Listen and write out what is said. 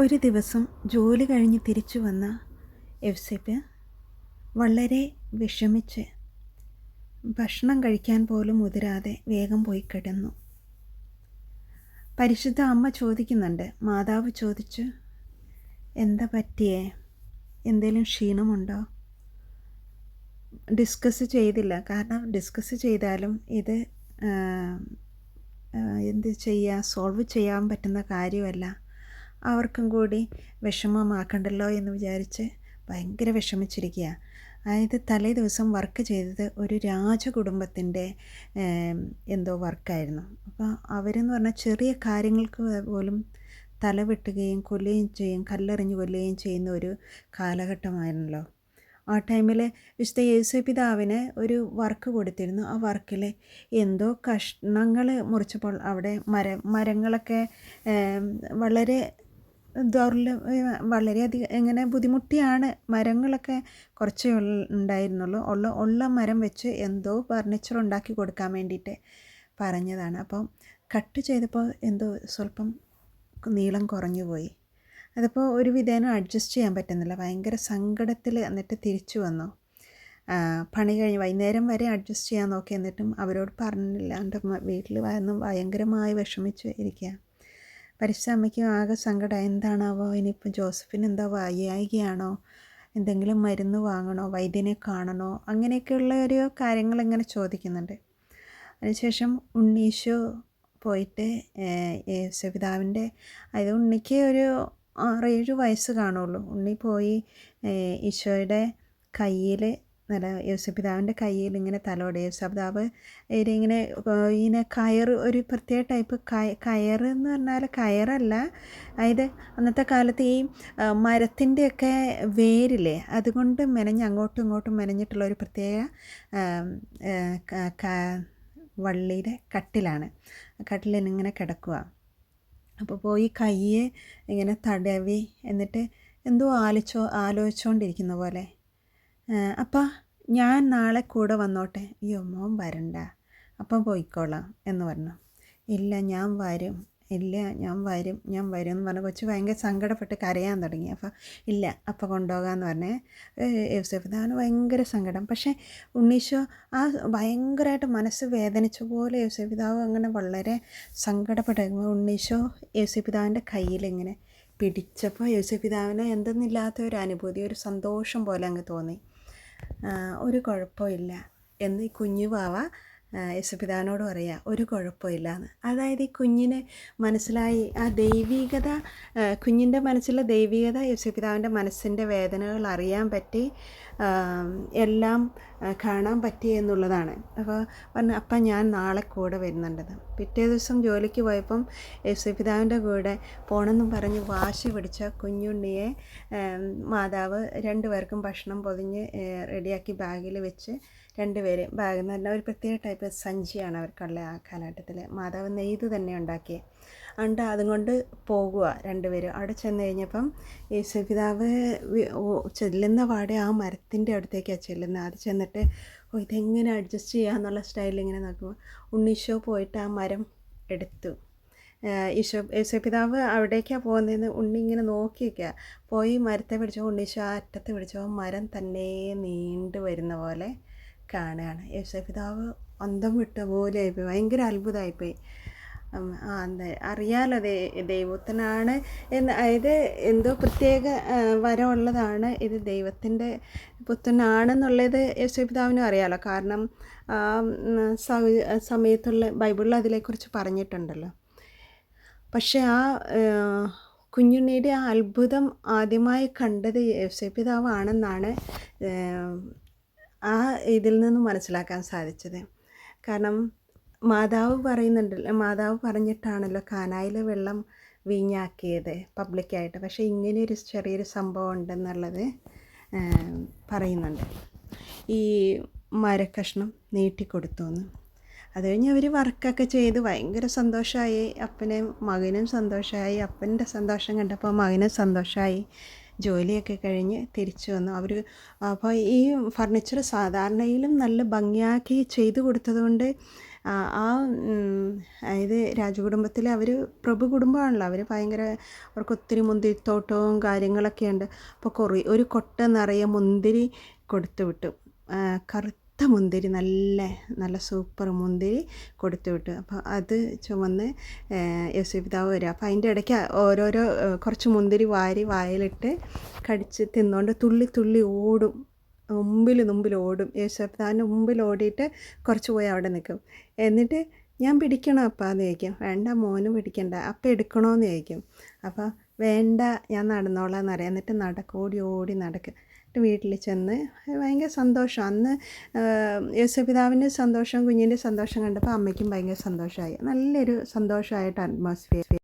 ഒരു ദിവസം ജോലി കഴിഞ്ഞ് തിരിച്ചു വന്ന എഫ്സിപ്പ് വളരെ വിഷമിച്ച് ഭക്ഷണം കഴിക്കാൻ പോലും മുതിരാതെ വേഗം പോയി കിടന്നു. പരിശുദ്ധ അമ്മ ചോദിക്കുന്നുണ്ട് മാതാവ് ചോദിച്ചു എന്താ പറ്റിയേ? എന്തേലും ക്ഷീണമുണ്ടോ? ഡിസ്കസ് ചെയ്തില്ല. കാരണം ഡിസ്കസ് ചെയ്താലും ഇത് എന്ത് ചെയ്യുക സോൾവ് ചെയ്യാൻ പറ്റുന്ന കാര്യമല്ല. അവർക്കും കൂടി വിഷമമാക്കണ്ടല്ലോ എന്ന് വിചാരിച്ച് ഭയങ്കര വിഷമിച്ചിരിക്കുക. അതായത് തലേ ദിവസം വർക്ക് ചെയ്തത് ഒരു രാജകുടുംബത്തിന്റെ എന്തോ വർക്കായിരുന്നു അപ്പോൾ അവരെന്ന് പറഞ്ഞാൽ ചെറിയ കാര്യങ്ങൾക്ക് പോലും തല വെട്ടുകയും കൊല്ലുകയും ചെയ്യും കല്ലെറിഞ്ഞ് കൊല്ലുകയും ചെയ്യുന്ന ഒരു കാലഘട്ടമായിരുന്നല്ലോ. ആ ടൈമിൽ വിശുദ്ധ യേശുപിതാവിന് ഒരു വർക്ക് കൊടുത്തിരുന്നു. ആ വർക്കിൽ എന്തോ കഷ്ണങ്ങൾ മുറിച്ചപ്പോൾ അവിടെ മര മരങ്ങളൊക്കെ വളരെ ദൗർല വളരെയധികം ഇങ്ങനെ ബുദ്ധിമുട്ടിയാണ് മരങ്ങളൊക്കെ കുറച്ചേ ഉണ്ടായിരുന്നുള്ളൂ. ഉള്ള ഉള്ള മരം വെച്ച് എന്തോ ഫർണിച്ചർ ഉണ്ടാക്കി കൊടുക്കാൻ വേണ്ടിയിട്ട് പറഞ്ഞതാണ്. അപ്പം കട്ട് ചെയ്തപ്പോൾ എന്തോ സ്വല്പം നീളം കുറഞ്ഞു പോയി. അതിപ്പോൾ ഒരു വിധേന അഡ്ജസ്റ്റ് ചെയ്യാൻ പറ്റുന്നില്ല. ഭയങ്കര സങ്കടത്തിൽ എന്നിട്ട് തിരിച്ചു വന്നു. പണി കഴിഞ്ഞ് വൈകുന്നേരം വരെ അഡ്ജസ്റ്റ് ചെയ്യാൻ നോക്കി എന്നിട്ടും അവരോട് പറഞ്ഞില്ല. എന്റെ വീട്ടിൽ വന്ന് ഭയങ്കരമായി വിഷമിച്ച് ഇരിക്കുക പരിശുദ്ധ അമ്മയ്ക്ക് ആകെ സങ്കടം എന്താണാവോ? ഇനിയിപ്പോൾ ജോസഫിന് എന്താ വയ്യായികയാണോ? എന്തെങ്കിലും മരുന്ന് വാങ്ങണോ? വൈദ്യനെ കാണണോ? അങ്ങനെയൊക്കെയുള്ള ഒരു കാര്യങ്ങൾ ഇങ്ങനെ ചോദിക്കുന്നുണ്ട്. അതിനുശേഷം ഉണ്ണീശോ പോയിട്ട് യേശുപിതാവിന്റെ അതായത് ഉണ്ണിക്ക് ഒരു ആറേഴ് വയസ്സ് കാണുള്ളൂ. ഉണ്ണി പോയി ഈശോയുടെ കയ്യിൽ നല്ല യേശുപിതാവിന്റെ കയ്യിൽ ഇങ്ങനെ തലോടെ. യേശുപിതാവ് ഇങ്ങനെ ഇങ്ങനെ കയർ ഒരു പ്രത്യേക ടൈപ്പ് കയ കയർ എന്ന് പറഞ്ഞാൽ കയറല്ല. അതായത് അന്നത്തെ കാലത്ത് ഈ മരത്തിന്റെയൊക്കെ വേരില്ലേ അതുകൊണ്ട് മെനഞ്ഞ് അങ്ങോട്ടും ഇങ്ങോട്ടും മെനഞ്ഞിട്ടുള്ള ഒരു പ്രത്യേക വള്ളിയുടെ കട്ടിലാണ്. കട്ടിലിങ്ങനെ കിടക്കുക. അപ്പോൾ പോയി കയ്യെ ഇങ്ങനെ തടവി എന്നിട്ട് എന്തോ ആലോചിച്ചോ ആലോചിച്ചുകൊണ്ടിരിക്കുന്ന പോലെ. അപ്പം ഞാൻ നാളെ കൂടെ വന്നോട്ടെ. ഈ വരണ്ട. അപ്പം പോയിക്കോളാം എന്ന് പറഞ്ഞു. ഇല്ല ഞാൻ വരും. ഇല്ല ഞാൻ വരും. ഞാൻ വരും എന്ന് പറഞ്ഞ കൊച്ചു ഭയങ്കര സങ്കടപ്പെട്ട് കരയാൻ തുടങ്ങി. അപ്പോൾ ഇല്ല അപ്പം കൊണ്ടുപോകാമെന്ന് പറഞ്ഞേ യൂസഫ് അവന് ഭയങ്കര സങ്കടം. പക്ഷേ ഉണ്ണീശോ ആ ഭയങ്കരമായിട്ട് മനസ്സ് വേദനിച്ച പോലെ യൂസഫിതാവ് അങ്ങനെ വളരെ സങ്കടപ്പെട്ട് ഉണ്ണീശോ യേശുപിതാവിന്റെ കയ്യിലിങ്ങനെ പിടിച്ചപ്പോൾ യേശുപിതാവിന് എന്തെന്നില്ലാത്ത ഒരു അനുഭൂതി ഒരു സന്തോഷം പോലെ അങ്ങ് തോന്നി. ഒരു കുഴപ്പമില്ല. എന്ന് ഈ കുഞ്ഞു വാവ ആ, യേശുപിതാവിനോട് പറയുക ഒരു കുഴപ്പമില്ല എന്ന് അതായത് ഈ കുഞ്ഞിന് മനസ്സിലായി ആ ദൈവികത കുഞ്ഞിന്റെ മനസ്സിലെ ദൈവികത യേശുപിതാവിന്റെ മനസ്സിന്റെ വേദനകൾ അറിയാൻ പറ്റി എല്ലാം കാണാൻ പറ്റി എന്നുള്ളതാണ്. അപ്പോൾ പറഞ്ഞു അപ്പം ഞാൻ നാളെ കൂടെ വരുന്നുണ്ടത് പിറ്റേ ദിവസം ജോലിക്ക് പോയപ്പം യേശുപിതാവിന്റെ കൂടെ പോകണമെന്നും പറഞ്ഞ് വാശി പിടിച്ച കുഞ്ഞുണ്ണിയെ മാതാവ് രണ്ടുപേർക്കും ഭക്ഷണം പൊതിഞ്ഞ് റെഡിയാക്കി ബാഗിൽ വെച്ച് രണ്ടുപേരെ ബാഗ് എന്ന് ഒരു പ്രത്യേക ടൈപ്പ് സഞ്ചിയാണ് അവർക്കുള്ള ആ കാലഘട്ടത്തിൽ മാതാവ് നെയ്ത് തന്നെ ഉണ്ടാക്കിയത് അതുകൊണ്ട് അതും കൊണ്ട് പോകുക രണ്ടുപേരും. അവിടെ ചെന്ന് കഴിഞ്ഞപ്പം യേശുപിതാവ് ചെല്ലുന്ന പാടെ ആ മരത്തിന്റെ അടുത്തേക്കാണ് ചെല്ലുന്നത്. അത് ചെന്നിട്ട് ഓ ഇതെങ്ങനെ അഡ്ജസ്റ്റ് ചെയ്യാമെന്നുള്ള സ്റ്റൈലിൽ ഇങ്ങനെ നോക്കുമ്പോൾ ഉണ്ണീശോ പോയിട്ട് ആ മരം എടുത്തു. ഈശോ യേശുപിതാവ് അവിടേക്കാണ് പോകുന്നതെന്ന് ഉണ്ണി ഇങ്ങനെ നോക്കി നിൽക്കുക പോയി മരത്തെ പിടിച്ചോ ഉണ്ണീശോ ആ അറ്റത്ത് പിടിച്ചോ മരം തന്നെ നീണ്ടു വരുന്ന പോലെ കാണുകയാണ് യേശുപിതാവ് അന്തം വിട്ട പോലെ ആയിപ്പോയി. ഭയങ്കര അത്ഭുതമായിപ്പോയി. അറിയാലോ ദൈവത്തിനാണ് എന്ന്. അതായത് എന്തോ പ്രത്യേക വരമുള്ളതാണ് ഇത് ദൈവത്തിന്റെ പുത്രനാണെന്നുള്ളത് യേശുപിതാവിനും അറിയാലോ. കാരണം സമയത്തുള്ള ബൈബിളിൽ അതിനെക്കുറിച്ച് പറഞ്ഞിട്ടുണ്ടല്ലോ. പക്ഷേ ആ കുഞ്ഞുണ്ണിയുടെ ആ അത്ഭുതം ആദ്യമായി കണ്ടത് യേശുപിതാവാണെന്നാണ് ആ ഇതിൽ നിന്ന് മനസ്സിലാക്കാൻ സാധിച്ചത്. കാരണം മാതാവ് പറയുന്നുണ്ട് മാതാവ് പറഞ്ഞിട്ടാണല്ലോ കാനായിലെ വെള്ളം വീഞ്ഞാക്കിയത് പബ്ലിക്കായിട്ട്. പക്ഷേ ഇങ്ങനെയൊരു ചെറിയൊരു സംഭവം ഉണ്ടെന്നുള്ളത് പറയുന്നുണ്ട്. ഈ മരക്കഷ്ണം നീട്ടിക്കൊടുത്തു എന്ന് അത് കഴിഞ്ഞ് അവർ വർക്കൊക്കെ ചെയ്ത് ഭയങ്കര സന്തോഷമായി അപ്പനെ മകനും സന്തോഷമായി അപ്പന്റെ സന്തോഷം കണ്ടപ്പോൾ മകനും സന്തോഷമായി ജോലിയൊക്കെ കഴിഞ്ഞ് തിരിച്ചു വന്നു. അവർ അപ്പോൾ ഈ ഫർണിച്ചർ സാധാരണയിലും നല്ല ഭംഗിയാക്കി ചെയ്തു കൊടുത്തതുകൊണ്ട് ആ അതായത് രാജകുടുംബത്തിൽ അവർ പ്രഭു കുടുംബമാണല്ലോ. അവർ ഭയങ്കര അവർക്ക് ഒത്തിരി മുന്തിരിത്തോട്ടവും കാര്യങ്ങളൊക്കെ ഉണ്ട് അപ്പോൾ കുറേ ഒരു കൊട്ട നിറയെ മുന്തിരി കൊടുത്തു വിട്ടു. ആ, കറുത്ത മുന്തിരി നല്ല നല്ല സൂപ്പർ മുന്തിരി കൊടുത്തു വിട്ടു. അപ്പോൾ അത് ചുമന്ന് യോസഫിതാവ് വരിക അപ്പോൾ അതിന്റെ ഇടയ്ക്ക് ഓരോരോ കുറച്ച് മുന്തിരി വാരി വായിലിട്ട് കടിച്ച് തിന്നുകൊണ്ട് തുള്ളി തുള്ളി ഓടും. മുമ്പിൽ മുമ്പിൽ ഓടും. യേശുദാന്റെ മുമ്പിൽ ഓടിയിട്ട് കുറച്ച് പോയി അവിടെ നിൽക്കും എന്നിട്ട് ഞാൻ പിടിക്കണോ അപ്പം എന്ന് ചോദിക്കും. വേണ്ട മോന് പിടിക്കണ്ട. അപ്പം എടുക്കണോന്ന് ചോദിക്കും. അപ്പോൾ വേണ്ട ഞാൻ നടന്നോളാം എന്നറിയാം എന്നിട്ട് നടക്കും ഓടി ഓടി നടക്കും. എന്നിട്ട് വീട്ടിൽ ചെന്ന് ഭയങ്കര സന്തോഷം. അന്ന് യേശുപിതാവിന്റെ സന്തോഷം കുഞ്ഞിന്റെ സന്തോഷം കണ്ടപ്പോൾ അമ്മയ്ക്കും ഭയങ്കര സന്തോഷമായി. നല്ലൊരു സന്തോഷമായിട്ട് അറ്റ്മോസ്ഫിയർ